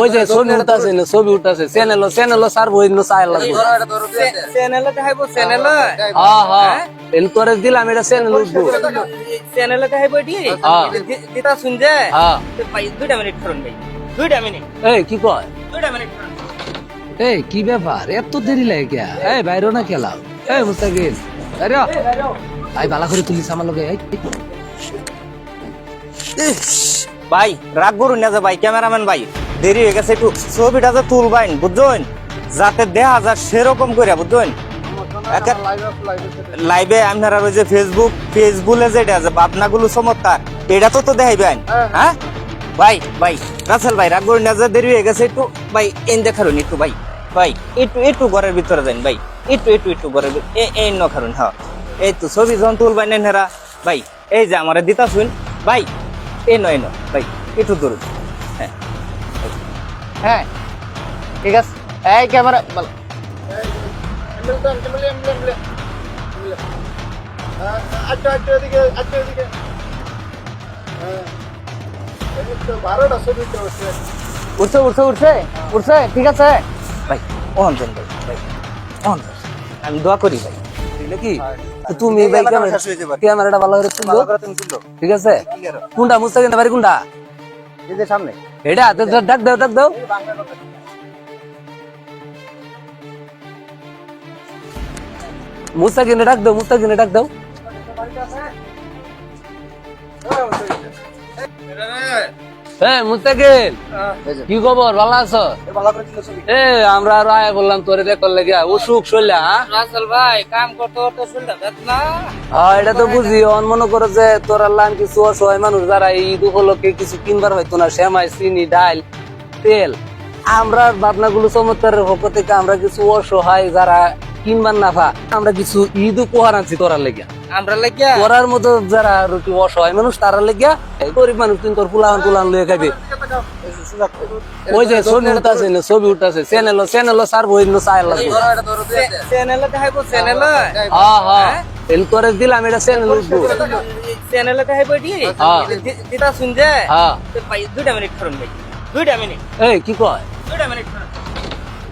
ওই যে ছবি উঠাছে না ছবি উঠাছে। চ্যানেল চ্যানেল সার বই নো চাই লাগবে চ্যানেলে দেখাইবো চ্যানেলে হ্যাঁ হ্যাঁ এন করে দিলাম এটা চ্যানেল উঠবো। চ্যানেলে দেখাইবো এটি? হ্যাঁ। দিতা শুনছে হ্যাঁ। ভাই দুইটা মিনিট করুন ভাই। দুইটা মিনিট এই কি কয়? দুইটা মিনিট এই কি ব্যাপার? এত দেরি লাগে কে? এই বাইরে না খেলাও এই মুস্তাকিল। আরে আই বালা করে তুলিস আমার লগে এই, এই। ভাই রাগ করুন না যে ভাই ক্যামেরাম্যান ভাই। দেরি হয়ে গেছে একটু ছবিটা যে তুলবাইন বুঝছেন? যাতে দেখা যায় সেরকম করে বুঝছেন? লাইভে আপনারা ওই যে ফেসবুক ফেসবুকে যেটা আছে ভাবনাগুলো চমৎকার। এটা তো তো দেখাইবেন? হ্যাঁ। ভাই ভাই রাসেল ভাই রাগ না যে দেরি হয়ে গেছে একটু ভাই এন দেখারুন একটু ভাই। ভাই একটু একটু ঘরের ভিতরে যান ভাই। একটু একটু একটু ঘরের এ এই ন খারুন হ্যাঁ। এই তো ছবি যখন তুলবাই নেরা ভাই এই যে আমার দিতা শুন ভাই এই নয় ন ভাই একটু দূর। হ্যাঁ। হ্যাঁ ঠিক আছে। এই ক্যামেরা উঠছে উঠছে উঠছে উঠছে ঠিক আছে। ভাই যান ভাই ভাই অহন আমি দোয়া করি ভাই। কি তুমি ভাই ক্যামেরাটা ভালো করে তুললো। ঠিক আছে? কোনটা মুস্তাকিল বাড়ি কোনটা? সামনে। এটা তো ডাক দাও ডাক দাও। মুস্তাকিনে ডাক দাও মুস্তাকিনে ডাক দাও। মুস্তাকিল কি খবর? ভালো আছো? এ আমরা আর আয় বললাম তোরে দেখ লেগে অসুখ শৈলা রাসেল ভাই কাম করতে করতে শুনতে বেদনা হ্যাঁ এটা তো বুঝি। অন মনে করো যে তোরা লান কিছু অসহায় মানুষ যারা ঈদ উপলক্ষে কিছু কিনবার হয়তো না সেমাই চিনি ডাল তেল। আমরা ভাবনা গুলো চমৎকারের পক্ষ থেকে আমরা কিছু অসহায় যারা কিনবার না পা আমরা কিছু ঈদ উপহার আনছি তোরা লেগে আমরা লাগিয়া? তোরার মতো যারা কি অসহায় মানুষ তারা লেগে গরিব মানুষ কিন্তু তোর পুলান তুলান লয়ে খাবে ওই যে ছবি উঠাছে না ছবি উঠাছে চ্যানেল চ্যানেল সার বই নো চাই লাগবে। চ্যানেলে দেখাইবো চ্যানেলে হ্যাঁ হ্যাঁ এন করে দিলাম এটা চ্যানেল উঠবো। চ্যানেলে দেখাইবো এটি? হ্যাঁ। হ্যাঁ। দুইটা মিনিট করুন ভাই। দুইটা মিনিট। এই কি কয়? দুইটা মিনিট করুন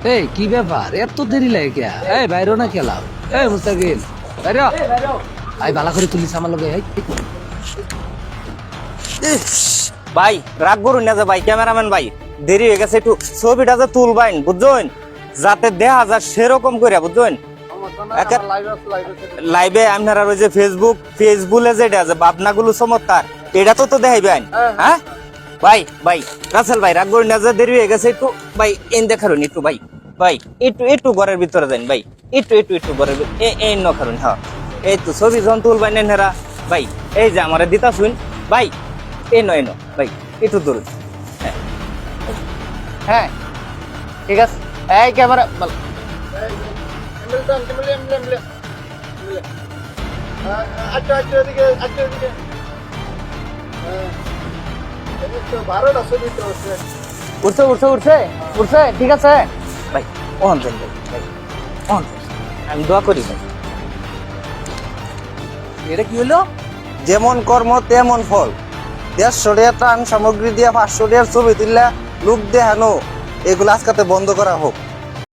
এই কি ব্যাপার? এত দেরি লাগে কে? এই বাইরে না খেলাও এই মুস্তাকিল। বাইরে। আই বালা করে তুলিস আমার লগে। ভাই রাগ করুন না যে ভাই ক্যামেরাম্যান ভাই দেরি হয়ে গেছে একটু ছবিটা যে তুলবাইন বুঝছেন? যাতে দেখা যায় সেরকম করে বুঝছেন? লাইভে আপনারা ওই যে ফেসবুক ফেসবুকে যেটা আছে ভাবনাগুলো চমৎকার এটা তো তো দেখাইবেন হ্যাঁ? ভাই ভাই, রাসেল ভাই, রাগ করুন না, যে দেরি হয়ে গেছে, একটু, ভাই, এন দেখারুন একটু, ভাই ভাই, একটু একটু ঘরের ভিতরে যান, ভাই, একটু একটু একটু ঘরের ভিতরে এ এই ন খারুন হ্যাঁ। এই তো ছবি যখন তুলবাইন নেরা ভাই, এই যে আমার দিতা শুন ভাই এই নয় ন ভাই, একটু দূর। হ্যাঁ। হ্যাঁ ঠিক আছে। এই ক্যামেরা উঠছে উঠছে উঠছে উঠছে ঠিক আছে। ভাই অন দেন ভাই অন। আমি দোয়া করি ভাই। এটা কি হলো? যেমন কর্ম তেমন ফল। দেড়শো টাকা ত্রাণ সামগ্রী দিয়ে পাঁচশো টাকার ছবি তুললে লোক দেখানো। এগুলো আজকাতে বন্ধ করা হোক।